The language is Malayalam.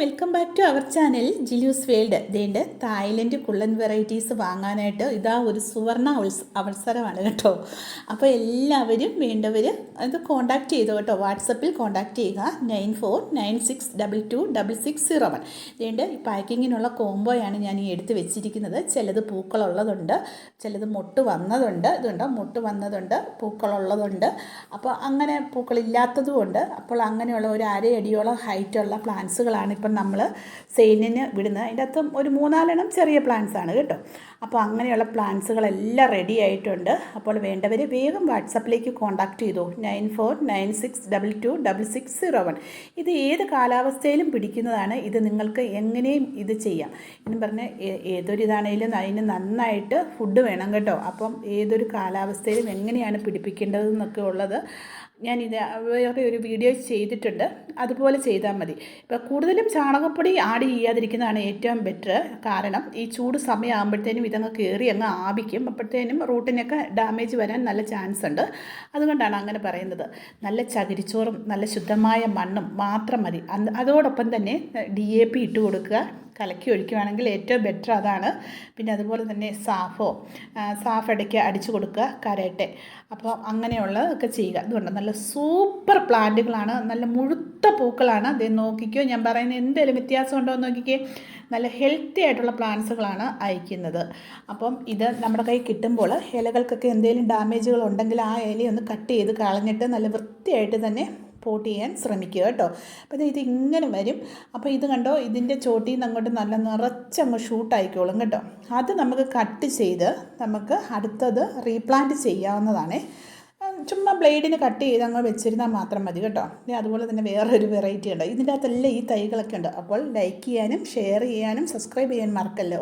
Welcome back to our channel Jilu's world. ഇതേണ്ട് Thailand കുള്ളൻ വെറൈറ്റീസ് വാങ്ങാനായിട്ട് ഇതാ ഒരു സുവർണ അവസരമാണ് കേട്ടോ. അപ്പോൾ എല്ലാവരും വേണ്ടവർ അത് കോൺടാക്റ്റ് ചെയ്തു കേട്ടോ. വാട്സപ്പിൽ കോൺടാക്റ്റ് ചെയ്യുക. Nine four nine six double two double six zero one. ഇതേണ്ട് പാക്കിങ്ങിനുള്ള കോംബോയാണ് ഞാൻ ഈ എടുത്ത് വെച്ചിരിക്കുന്നത്. ചിലത് പൂക്കളുള്ളതുണ്ട് ചിലത് മുട്ട് വന്നതുണ്ട് ഇതുണ്ട്? മുട്ട് വന്നതുണ്ട് പൂക്കളുള്ളതുണ്ട്. അപ്പോൾ അങ്ങനെ പൂക്കളില്ലാത്തതുമുണ്ട് അപ്പോൾ അങ്ങനെയുള്ള ഒരു അരയടിയോളം ഹൈറ്റുള്ള പ്ലാന്റ്സുകളാണ് ഇപ്പം നമ്മൾ സെയിലിന് വിടുന്നത്. അതിന്റെ അകത്ത് ഒരു മൂന്നാലെണ്ണം ചെറിയ പ്ലാന്റ്സ് ആണ് കേട്ടോ. അപ്പോൾ അങ്ങനെയുള്ള പ്ലാന്റ്സുകളെല്ലാം റെഡി ആയിട്ടുണ്ട്. അപ്പോൾ വേണ്ടവർ വേഗം വാട്സപ്പിലേക്ക് കോൺടാക്റ്റ് ചെയ്തു. Nine four nine six double two double six zero one ഇത് ഏത് കാലാവസ്ഥയിലും പിടിക്കുന്നതാണ്. ഇത് നിങ്ങൾക്ക് എങ്ങനെയും ഇത് ചെയ്യാം. എന്ന് പറഞ്ഞാൽ ഏതൊരിതാണേലും അതിന് നന്നായിട്ട് ഫുഡ് വേണം കേട്ടോ. അപ്പം ഏതൊരു കാലാവസ്ഥയിലും എങ്ങനെയാണ് പിടിപ്പിക്കേണ്ടതെന്നൊക്കെ ഉള്ളത് ഞാനിത് വേറെ ഒരു വീഡിയോ ചെയ്തിട്ടുണ്ട്. അതുപോലെ ചെയ്താൽ മതി. ഇപ്പോൾ കൂടുതലും ചാണകപ്പൊടി ആഡ് ചെയ്യാതിരിക്കുന്നതാണ് ഏറ്റവും ബെറ്റർ കാരണം ഈ ചൂട് സമയമാകുമ്പോഴത്തേനും ഇതങ്ങ് കയറി അങ്ങ് ആപിക്കും അപ്പോഴത്തേനും റൂട്ടിനൊക്കെ ഡാമേജ് വരാൻ നല്ല ചാൻസ് ഉണ്ട്. അതുകൊണ്ടാണ് അങ്ങനെ പറയുന്നത്. നല്ല ചകിരിച്ചോറും നല്ല ശുദ്ധമായ മണ്ണും മാത്രം മതി. അതോടൊപ്പം തന്നെ ഡി എ പി ഇട്ട് കൊടുക്കുക. കലക്കി ഒഴിക്കുകയാണെങ്കിൽ ഏറ്റവും ബെറ്റർ അതാണ്. പിന്നെ അതുപോലെ തന്നെ സാഫോ സാഫ് ഇടയ്ക്ക് അടിച്ചു കൊടുക്കുക കരയട്ടെ. അപ്പോൾ അങ്ങനെയുള്ളതൊക്കെ ചെയ്യുക. അതുകൊണ്ട് നല്ല സൂപ്പർ പ്ലാന്റുകളാണ്. നല്ല മുഴുത്ത പൂക്കളാണ്. അത് നോക്കിക്കോ ഞാൻ പറയുന്ന എന്തെങ്കിലും വ്യത്യാസം ഉണ്ടോ എന്ന് നോക്കിക്കേ. നല്ല ഹെൽത്തി ആയിട്ടുള്ള പ്ലാന്റ്സുകളാണ് അയക്കുന്നത്. അപ്പം ഇത് നമ്മുടെ കയ്യിൽ കിട്ടുമ്പോൾ ഇലകൾക്കൊക്കെ എന്തെങ്കിലും ഡാമേജുകൾ ഉണ്ടെങ്കിൽ ആ ഇലയൊന്ന് കട്ട് ചെയ്ത് കളഞ്ഞിട്ട് നല്ല വൃത്തിയായിട്ട് തന്നെ പോട്ട് ചെയ്യാൻ ശ്രമിക്കുക കേട്ടോ. അപ്പോൾ ഇത് ഇങ്ങനെ വരും. അപ്പോൾ ഇത് കണ്ടോ? ഇതിന്റെ ചോട്ടിൽ നിന്ന് അങ്ങോട്ട് നല്ല നിറച്ചങ്ങ് ഷൂട്ടായിക്കോളും കേട്ടോ. അത് നമുക്ക് കട്ട് ചെയ്ത് നമുക്ക് അടുത്തത് റീപ്ലാന്റ് ചെയ്യാവുന്നതാണ്. ചുമ്മാ ബ്ലേഡിന് കട്ട് ചെയ്ത് അങ്ങ് വെച്ചിരുന്നാൽ മാത്രം മതി കേട്ടോ. ഇനി അതുപോലെ തന്നെ വേറൊരു വെറൈറ്റി ഉണ്ട്. ഇതിന്റെ അകത്തെല്ലാം ഈ തൈകളൊക്കെ ഉണ്ട്. അപ്പോൾ ലൈക്ക് ചെയ്യാനും ഷെയർ ചെയ്യാനും സബ്സ്ക്രൈബ് ചെയ്യാൻ മറക്കല്ലോ.